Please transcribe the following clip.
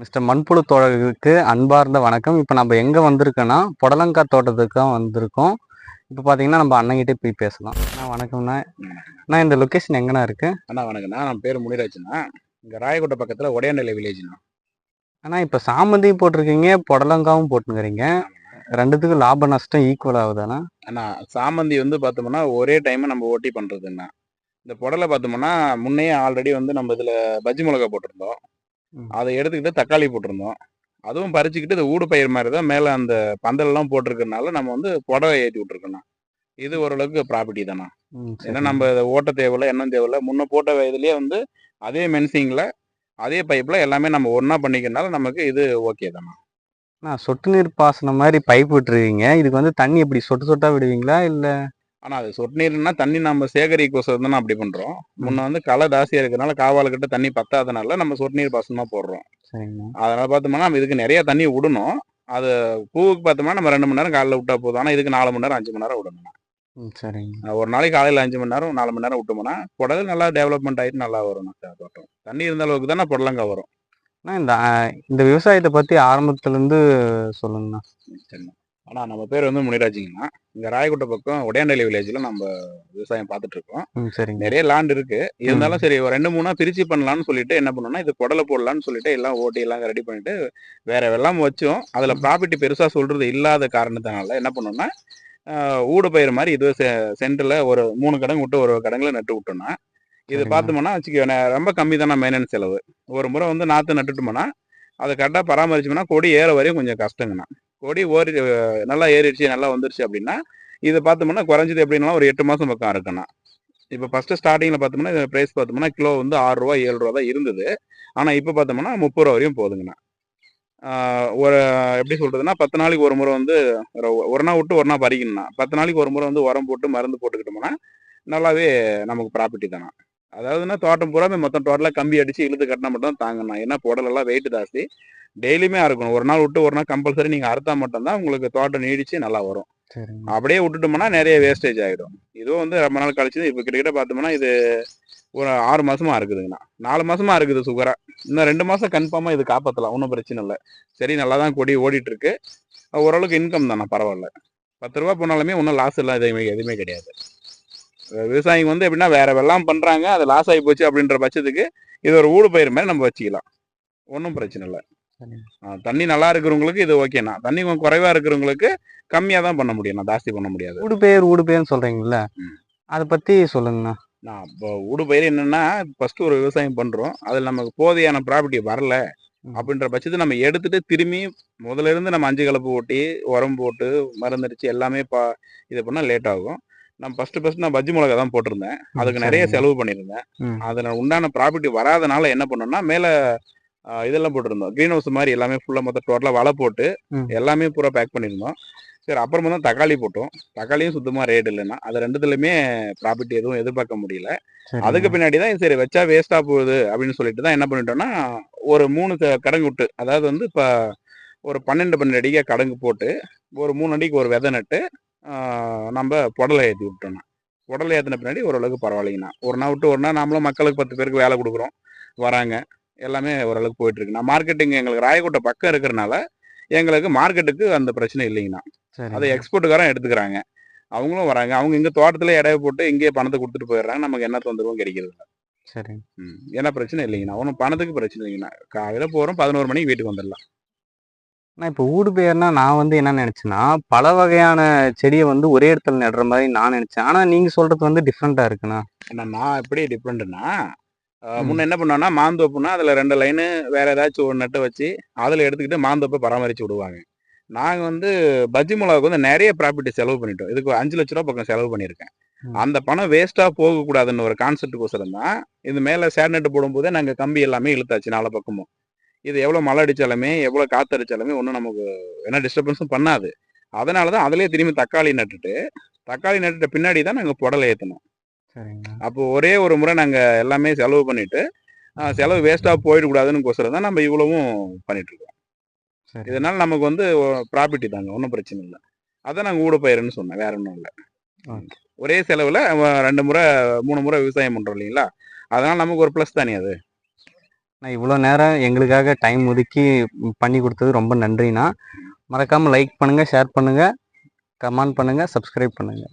Mister மண்புழு தோழர்களுக்கு அன்பார்ந்த வணக்கம். இப்போ நம்ம எங்கே வந்திருக்கோன்னா புடலங்காய் தோட்டத்துக்கு தான் வந்திருக்கோம். இப்போ பார்த்தீங்கன்னா நம்ம அண்ணங்கிட்டே போய் பேசலாம். அண்ணா வணக்கம்ண்ணா. அண்ணா இந்த லொக்கேஷன் எங்கண்ணா இருக்கு? அண்ணா வணக்கண்ணா நான் பேர் முனிராஜ்ண்ணா. இங்கே ராயக்கோட்டை பக்கத்தில் உடையாநிலை வில்லேஜ்ண்ணா அண்ணா இப்போ சாமந்தி போட்டிருக்கீங்க புடலங்காவும் போட்டுக்கிறீங்க ரெண்டுத்துக்கும் லாப நஷ்டம் ஈக்குவல் ஆகுதாண்ணா? அண்ணா சாமந்தி வந்து பார்த்தோம்னா ஒரே டைம் நம்ம ஓட்டி பண்ணுறதுண்ணா இந்த புடலை பார்த்தோம்னா முன்னையே ஆல்ரெடி வந்து நம்ம இதில் பஜ்ஜி மிளகா போட்டிருந்தோம். அதை எடுத்துக்கிட்டு தக்காளி போட்டிருந்தோம். அதுவும் பறிச்சுக்கிட்டு இந்த ஊடு பயிர் மாதிரி தான் மேலே அந்த பந்தலெல்லாம் போட்டிருக்கறனால நம்ம வந்து புடவை ஏற்றி விட்ருக்கோண்ணா இது ஓரளவுக்கு ப்ராப்பர்ட்டி ம், ஏன்னா. நம்ம இதை ஓட்ட தேவையில்ல எண்ணம் தேவையில்ல. முன்ன போட்ட வயதுலேயே வந்து அதே மென்சிங்கில் அதே பைப்பில் எல்லாமே நம்ம ஒன்றா பண்ணிக்கிறனால நமக்கு இது ஓகே தாண்ணா. அண்ணா சொட்டு நீர் பாசனம் மாதிரி பைப் விட்டுருக்கீங்க இதுக்கு வந்து தண்ணி எப்படி சொட்டு சொட்டா விடுவீங்களா இல்லை ஆனால் அது சொட்டு நீர்னா தண்ணி நம்ம சேகரிக்கோசரம் தான் அப்படி பண்ணுறோம் முன்ன வந்து களை ஜாஸ்தியாக இருக்கிறனால காவாலுக்கிட்ட தண்ணி பத்தாதனால நம்ம சொட்டு நீர் பாசனமாக போடுறோம். சரிங்கண்ணா அதனால் பார்த்தோம்னா நம்ம இதுக்கு நிறைய தண்ணி விடணும். அது பூவுக்கு பார்த்தோம்னா நம்ம ரெண்டு மணி நேரம் காலைல விட்டா போதும். ஆனால் இதுக்கு நாலு மணி நேரம் அஞ்சு மணி நேரம் விடணும் ம் சரிங்க. ஒரு நாளைக்கு காலையில் அஞ்சு மணி நேரம் நாலு மணி நேரம் விட்டோம்னா புடல் நல்லா டெவலப்மெண்ட் ஆகிட்டு நல்லா வரும். தோட்டம் தண்ணி இருந்த அளவுக்கு தானே புடலங்காய் வரும். இந்த இந்த விவசாயத்தை பற்றி ஆரம்பத்துலேருந்து சொல்லுங்கண்ணா. சரிண்ணா ஆனால் நம்ம பேர் வந்து முனிராஜிங்கண்ணா. இங்கே ராயக்கோட்டை பக்கம் உடையாண்டலி வில்லேஜில் நம்ம விவசாயம் பார்த்துட்டு இருக்கோம் ம் சரிங்க. நிறைய லேண்ட் இருக்கு. இருந்தாலும் சரி ஒரு ரெண்டு மூணா பிரிச்சு பண்ணலாம்னு சொல்லிட்டு என்ன பண்ணோம்னா இது புடலை போடலாம்னு சொல்லிட்டு எல்லாம் ஓட்டி எல்லாம் ரெடி பண்ணிட்டு வேற வெள்ளாம வச்சோம். அதுல ப்ராப்பர்ட்டி பெருசா சொல்றது இல்லாத காரணத்தினால என்ன பண்ணோம்னா ஊடு பயிர் மாதிரி இது சென்டர்ல ஒரு மூணு கடங்கு விட்டு ஒரு கடங்குல நட்டு விட்டோம்னா இது. பார்த்தோம்னா வச்சுக்க ரொம்ப கம்மி தானே மெயின்டெனன்ஸ் செலவு. ஒரு முறை வந்து நாற்று நட்டுட்டோம்னா அதை கரெக்டாக பராமரிச்சோம்னா கொடி ஏற வரையும் கொஞ்சம் கஷ்டங்கண்ணா. கொடி ஓரி நல்லா ஏறிடுச்சு நல்லா வந்துருச்சு அப்படின்னா இது பார்த்தோம்னா குறைஞ்சது எப்படின்னா ஒரு எட்டு மாதம் பக்கம் இருக்குண்ணா. இப்போ ஃபஸ்ட்டு ஸ்டார்டிங்கில் பார்த்தோம்னா இந்த ப்ரைஸ் பார்த்தோம்னா கிலோ வந்து ஆறு ரூபா ஏழு ரூபா தான் இருந்தது. ஆனால் இப்போ பார்த்தோம்னா முப்பது ரூபா வரையும் போதுங்கண்ணா ஒரு எப்படி சொல்கிறதுன்னா பத்து நாளைக்கு ஒரு முறை வந்து ஒரு ஒரு நாள் விட்டு ஒரு நாள் பறிக்கணும்ண்ணா. பத்து நாளைக்கு ஒரு முறை வந்து உரம் போட்டு மருந்து போட்டுக்கிட்டோம்னா நல்லாவே நமக்கு ப்ராப்பர்ட்டி தானே அதாவதுன்னா தோட்டம் பூராமே மொத்தம் டோட்டலாக கம்பி அடித்து இழுத்து கட்டினா மட்டும் தான் தாங்கண்ணா. ஏன்னா புடலெல்லாம் வெயிட் ஜாஸ்தி. டெய்லியுமே அறுக்கணும். ஒரு நாள் விட்டு ஒரு நாள் கம்பல்சரி நீங்கள் அறுத்தா மட்டும்தான் உங்களுக்கு தோட்டம் நீடிச்சு நல்லா வரும். அப்படியே விட்டுட்டோம்னா நிறைய வேஸ்டேஜ் ஆகிடும் இதுவும் வந்து ரொம்ப நாள் கழிச்சு இப்போ கிட்டத்தட்ட பார்த்தோம்னா இது ஒரு ஆறு மாசமா இருக்குதுங்கண்ணா நாலு மாசமா இருக்குது சுகரா இன்னும் ரெண்டு மாசம் கன்ஃபார்மா இது காப்பாற்றலாம் ஒன்றும் பிரச்சனை இல்லை. சரி நல்லா தான் கொடி ஓடிட்டு இருக்கு ஓரளவுக்கு இன்கம் தானே பரவாயில்ல. பத்து ரூபா போனாலுமே ஒன்றும் லாஸ் இல்லை எதுவுமே எதுவுமே கிடையாது. விவசாயிங்க வந்து எப்படின்னா வேற வெள்ளாம் பண்றாங்க அது லாஸ் ஆகி போச்சு அப்படின்ற பட்சத்துக்கு இது ஒரு ஊடு பயிர் மாதிரி நம்ம வச்சுக்கலாம். ஒன்றும் பிரச்சனை இல்லை. தண்ணி நல்லா இருக்கிறவங்களுக்கு இது ஓகேண்ணா தண்ணி கொஞ்சம் குறைவா இருக்கிறவங்களுக்கு கம்மியா தான் பண்ண முடியும். நான் ஜாஸ்தி பண்ண முடியாது. ஊடு பேர் ஊடு பேர்னு சொல்றீங்கல்ல. அதை பத்தி சொல்லுங்கண்ணா. நான் இப்போ ஊடு பயிர் என்னன்னா ஃபர்ஸ்ட் ஒரு விவசாயம் பண்றோம். அதில் நமக்கு போதையான ப்ராப்பர்ட்டி வரல. அப்படின்ற பட்சத்தை நம்ம எடுத்துட்டு திரும்பி முதல்ல இருந்து நம்ம அஞ்சு கலப்பு ஓட்டி உரம் போட்டு மருந்தடிச்சு எல்லாமே பா இது பண்ணால் லேட் ஆகும். நான் ஃபர்ஸ்ட் ஃபர்ஸ்ட் நான் பஜ்ஜி மிளகா தான் போட்டிருந்தேன். அதுக்கு நிறைய. செலவு பண்ணியிருந்தேன். அதில் உண்டான ப்ராப்பர்ட்டி வராதனால என்ன பண்ணோம்னா மேலே இதெல்லாம் போட்டிருந்தோம். க்ரீன் ஹவுஸ் மாதிரி எல்லாமே ஃபுல்லாக மொத்தம் டோட்டலாக வலை போட்டு. எல்லாமே பூரா பேக் பண்ணியிருந்தோம். சரி அப்புறமா தான் தக்காளி போட்டோம். தக்காளியும் சுத்தமாக ரேட் இல்லைன்னா அது ரெண்டுத்துலையுமே ப்ராப்பர்ட்டி எதுவும் எதிர்பார்க்க முடியல. அதுக்கு பின்னாடி தான் சரி வச்சா வேஸ்டா போகுது அப்படின்னு சொல்லிட்டு தான் என்ன பண்ணிட்டோம்னா ஒரு மூணு கடங்கு விட்டு அதாவது வந்து இப்போ ஒரு பன்னெண்டு பன்னெண்டு அடிக்க கடங்கு போட்டு ஒரு மூணு அடிக்கு ஒரு விதை நட்டு நம்ம புடலை ஏற்றி விட்டோம்னா. புடலை ஏற்றின பின்னாடி ஓரளவுக்கு பரவாயில்லைங்கண்ணா. ஒரு நாள் விட்டு ஒரு நாள் நாமளும் மக்களுக்கு பத்து பேருக்கு வேலை கொடுக்குறோம் வராங்க. எல்லாமே ஓரளவுக்கு போயிட்டு இருக்கு நான் மார்க்கெட்டிங் எங்களுக்கு ராயக்கோட்டை பக்கம் இருக்கிறனால எங்களுக்கு மார்க்கெட்டுக்கு அந்த பிரச்சனை இல்லைங்கண்ணா. அதை எக்ஸ்போர்ட்டுக்காரன் எடுத்துக்கிறாங்க. அவங்களும் வராங்க. அவங்க இங்கே தோட்டத்தில் இடைய போட்டு இங்கேயே பணத்தை கொடுத்துட்டு போயிடுறாங்க. நமக்கு என்ன தொந்தரவும் கிடைக்கிறது. சரிங்க. ம். என்ன பிரச்சனை இல்லைங்கண்ணா. ஒன்றும் பணத்துக்கு பிரச்சனை இல்லைங்கண்ணா. காலையில் போகிறோம் பதினோரு மணிக்கு வீட்டுக்கு வந்துடலாம். நான் இப்போ ஊடு பேர்னா நான் வந்து என்ன நினைச்சேன்னா பல வகையான செடியை வந்து ஒரே இடத்துல நடுற மாதிரி நான் நினைச்சேன். ஆனா நீங்க சொல்றது வந்து டிஃப்ரெண்டா இருக்குண்ணா. ஏன்னா நான் எப்படி டிஃப்ரெண்ட்னா ம். முன்ன என்ன பண்ணோம்னா மாந்தோப்புனா அதில் ரெண்டு லைனு வேற ஏதாச்சும் ஒரு நட்டு வச்சு அதில் எடுத்துக்கிட்டு மாந்தோப்பை பராமரித்து விடுவாங்க. நாங்கள் வந்து பஜ்ஜி மிளகாவுக்கு வந்து நிறைய ப்ராப்பர்ட்டி செலவு பண்ணிட்டோம். இதுக்கு அஞ்சு லட்ச ரூபா பக்கம் செலவு பண்ணியிருக்கேன். அந்த பணம் வேஸ்ட்டாக போகக்கூடாதுன்னு ஒரு கான்செப்டுக்கோசரம் தான். இது மேலே சேர் நட்டு போடும்போதே நாங்கள் கம்பி எல்லாமே இழுத்தாச்சு நாலு பக்கமும். இது எவ்வளோ மழை அடித்தாலுமே எவ்வளோ காற்று அடித்தாலுமே ஒன்றும் நமக்கு என்ன டிஸ்டர்பன்ஸும் பண்ணாது. அதனால தான் அதிலே திரும்பி தக்காளி நட்டுட்டு தக்காளி நட்டுட்ட பின்னாடி தான் நாங்கள் புடலை ஏற்றணும் அப்போ ஒரே ஒரு முறை நாங்கள் எல்லாமே செலவு பண்ணிட்டு செலவு வேஸ்ட்டாக போயிடக்கூடாதுன்னு கோசரம் தான் நம்ம இவ்வளவும் பண்ணிட்டு இருக்கோம் சரி. இதனால நமக்கு வந்து ப்ராப்பர்ட்டி தாங்க ஒன்றும் பிரச்சனை இல்லை. அதான் நாங்கள் ஊட பயிர்னு சொன்னேன் வேற ஒன்றும் இல்லை. ஒரே செலவில் ரெண்டு முறை மூணு முறை விவசாயம் பண்ணுறோம் இல்லைங்களா? அதனால நமக்கு ஒரு ப்ளஸ் தானே அது. நான் இவ்வளோ நேரம் எங்களுக்காக டைம் ஒதுக்கி பண்ணி கொடுத்தது ரொம்ப நன்றிண்ணா. மறக்காமல் லைக் பண்ணுங்கள் ஷேர் பண்ணுங்கள் கமெண்ட் பண்ணுங்கள் சப்ஸ்கிரைப் பண்ணுங்கள்